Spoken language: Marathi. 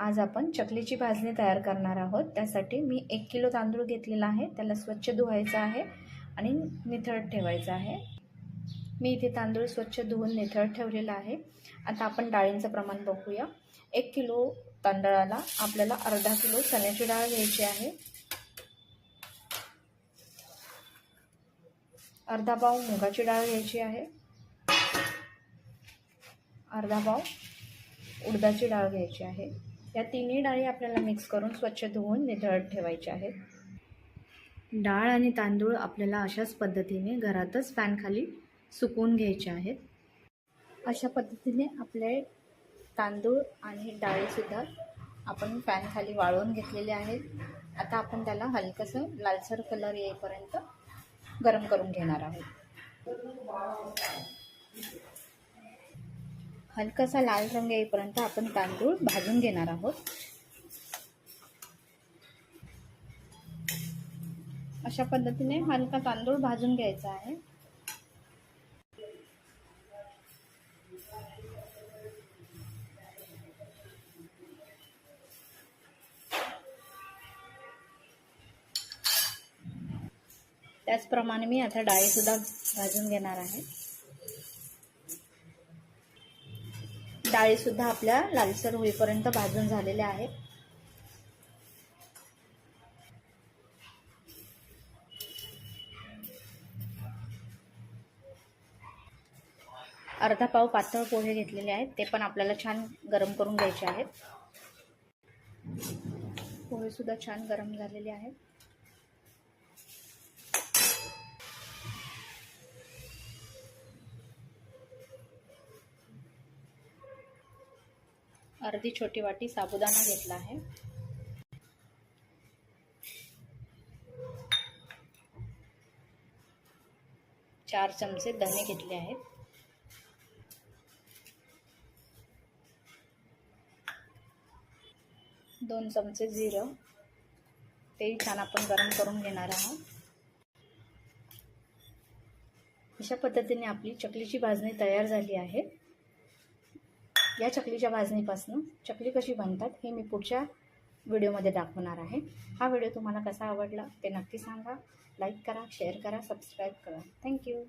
आज आपण चकलीची भाजणी तयार करणार आहोत. त्यासाठी मी एक किलो तांदूळ घेतलेला आहे. त्याला स्वच्छ धुवायचं आहे आणि निथळत ठेवायचं आहे. मी इथे तांदूळ स्वच्छ धुवून निथळत ठेवलेला आहे. आता आपण डाळींचं प्रमाण बघूया. एक किलो तांदळाला आपल्याला अर्धा किलो चण्याची डाळ घ्यायची आहे. अर्धा पाव मुगाची डाळ घ्यायची आहे. अर्धा पाव उडदाची डाळ घ्यायची आहे. या तिन्ही डाळी आपल्याला मिक्स करून स्वच्छ धुवून निधळत ठेवायच्या आहेत. डाळ आणि तांदूळ आपल्याला अशाच पद्धतीने घरातच फॅनखाली सुकवून घ्यायचे आहेत. अशा पद्धतीने आपले तांदूळ आणि डाळीसुद्धा आपण फॅनखाली वाळवून घेतलेले आहेत. आता आपण त्याला हलकंसं लालसर कलर येईपर्यंत गरम करून घेणार आहोत. हलकासा लाल रंग येईपर्यंत आपण तांदूळ भाजून घेणार आहोत. अशा पद्धतीने हलका तांदूळ भाजून घ्यायचा आहे. त्याचप्रमाणे मी आता डाळीसुद्धा भाजून घेणार आहे. डाळीसुद्धा आपल्या लालसर होईपर्यंत भाजून झालेल्या आहेत. अर्धा पाव पातळ पोहे घेतलेले आहेत. ते पण आपल्याला छान गरम करून घ्यायचे आहेत. पोहेसुद्धा छान गरम झालेले आहेत. अर्धी छोटी वाटी साबुदाणा घेतला आहे. चार चमचे धने घेतले आहेत. दोन चमचे जिरं. तेही छान आपण गरम करून घेणार आहोत. अशा पद्धतीने आपली चकलीची भाजणी तयार झाली आहे. या चकलीच्या भाजणीपासून चकली कशी बनतात हे मी पुढच्या व्हिडिओमध्ये दाखवणार आहे. हा व्हिडिओ तुम्हाला कसा आवडला ते नक्की सांगा. लाईक करा शेअर करा सबस्क्राईब करा. थँक्यू